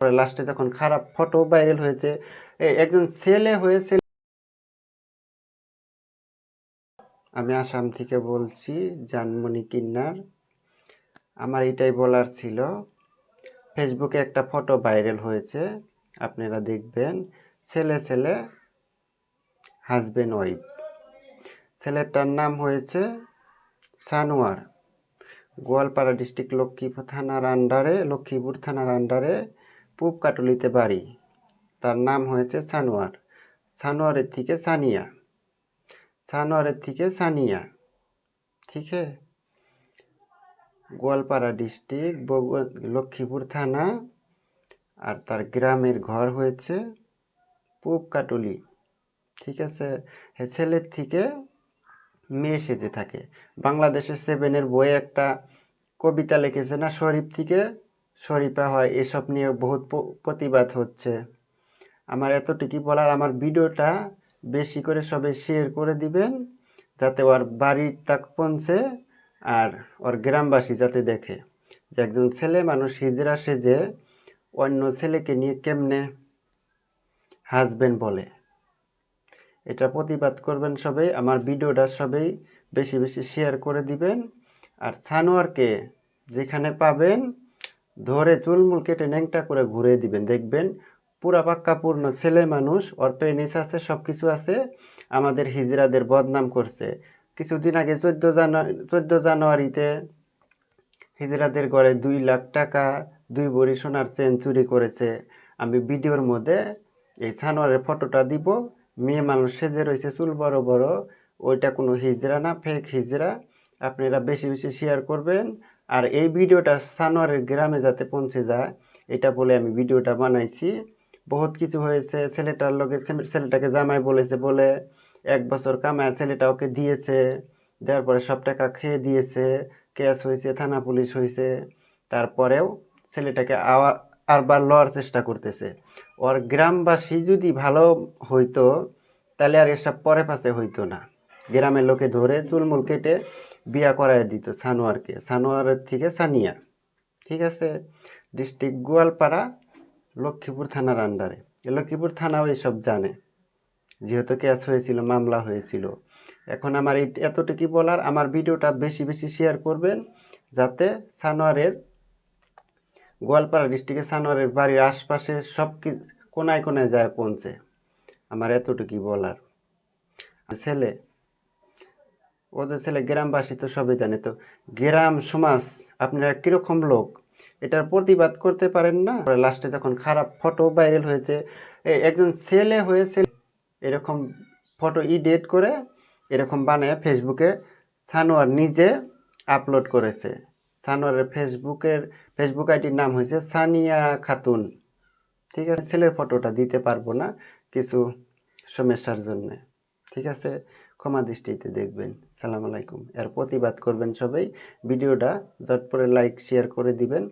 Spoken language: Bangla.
পরে লাস্টে যখন খারাপ ফটো ভাইরাল হয়েছে একজন ছেলে হয়েছে আমি আসাম থেকে বলছি জানমণি কিন্নার। আমার এটাই বলার ছিল। ফেসবুকে একটা ফটো ভাইরাল হয়েছে, আপনারা দেখবেন। ছেলে ছেলে হাজবেন্ড ওয়াইফ ছেলেটার নাম হয়েছে সানোয়ার। গোয়ালপাড়া ডিস্ট্রিক্ট লক্ষ্মীপুর থানার আন্ডারে লক্ষ্মীপুর থানার আন্ডারে পূব কাটলিতে বাড়ি। তার নাম হয়েছে সানোয়ার। সানোয়ারের থেকে সানিয়া। সানোয়ারের থেকে সানিয়া। ঠিক গোয়ালপাড়া ডিস্ট্রিক্ট লক্ষ্মীপুর থানা। আর তার গ্রামের ঘর হয়েছে পূব কাটলি। ঠিক আছে? ছেলের থেকে মেয়ে সেজে থাকে। বাংলাদেশের সেভেনের বইয়ে একটা কবিতা লিখেছে না শরীফ থেকে? শরীফা হয়, এসব নিয়ে বহুত প্রতিবাদ হচ্ছে। আমার এতটুকুই বলার আমার ভিডিওটা বেশি করে সবাই শেয়ার করে দিবেন, যাতে ওর বাড়ির তাক পৌঁছে আর ওর গ্রামবাসী যাতে দেখে যে একজন ছেলে মানুষ হিজড়া সেজে অন্য ছেলেকে নিয়ে কেমনে হাজবেন্ড বলে। এটা প্রতিবাদ করবেন সবাই, আমার ভিডিওটা সবাই বেশি বেশি শেয়ার করে দিবেন। আর সানোয়ারকে যেখানে পাবেন ধরে চুলমুল কেটে ন্যাংটা করে ঘুরে দিবেন। দেখবেন পুরা পাক্কাপূর্ণ ছেলে মানুষ, ওর পেনিস আছে সব কিছু আছে, আমাদের হিজরাদের বদনাম করছে। কিছুদিন আগে চোদ্দ জানুয়ারি চোদ্দ জানুয়ারিতে হিজরাদের ঘরে দুই লাখ টাকা, দুই ভরি সোনার চেন চুরি করেছে। আমি ভিডিওর মধ্যে এই সানোয়ারের ফটোটা দিব। মেয়ে মানুষ সেজে রয়েছে, চুল বড় বড়। ওইটা কোনো হিজরা না ফেক হিজরা। আপনারা বেশি বেশি শেয়ার করবেন। আর এই ভিডিওটা সানোয়ারের গ্রামে যাতে পৌঁছে যায়, এটা বলে আমি ভিডিওটা বানাইছি। বহুত কিছু হয়েছে, ছেলেটার ছে- ছেলেটাকে জামাই বলেছে বলে, এক বছর কামায় ছেলেটা ওকে দিয়েছে, দেওয়ার পরে সব টাকা খেয়ে দিয়েছে কেস হয়েছে, থানা পুলিশ হয়েছে। তারপরেও ছেলেটাকে আওয়া আরবার লওয়ার চেষ্টা করতেছে। ওর গ্রামবাসী যদি ভালো হইতো, তাহলে আর এসব পরে পাশে হইতো না। গ্রামের লোকে ধরে চুলমুল কেটে বিয়া করায় দিত সানোয়ারকে, সানোয়ারের থেকে সানিয়া, ঠিক আছে? ডিস্ট্রিক্ট গোয়ালপাড়া, লক্ষ্মীপুর থানার আন্ডারে লক্ষ্মীপুর থানাও এসব জানে। যেহেতু কেস হয়েছিল, মামলা হয়েছিল। এখন আমার এই এতটুকু বলার। আমার ভিডিওটা বেশি বেশি শেয়ার করবেন যাতে সানোয়ারের গোয়ালপাড়া ডিস্ট্রিক্টে সানোয়ারের বাড়ির আশপাশে সব কি কোনায় কোনায় যায় পৌঁছে। আমার এতটুকুই বলার। ছেলে ওদের ছেলে গ্রামবাসী তো সবই জানে তো। গ্রাম, সমাজ, আপনারা কীরকম লোক? এটার প্রতিবাদ করতে পারেন না? লাস্টে যখন খারাপ ফটো ভাইরাল হয়েছে একজন ছেলে হয়েছে, এরকম ফটো ইডিট করে, এরকম বানায় ফেসবুকে সানোয়ার নিজে আপলোড করেছে। সানোয়ারের ফেসবুকের ফেসবুক আইডির নাম হয়েছে সানিয়া খাতুন। ঠিক আছে? ছেলের ফটোটা দিতে পারব না কিছু সমস্যার জন্যে। ঠিক আছে? ক্ষমা দৃষ্টিতে দেখবেন। সালাম আলাইকুম। এর প্রতিবাদ করবেন সবাই। ভিডিওটা জট করে লাইক শেয়ার করে দিবেন।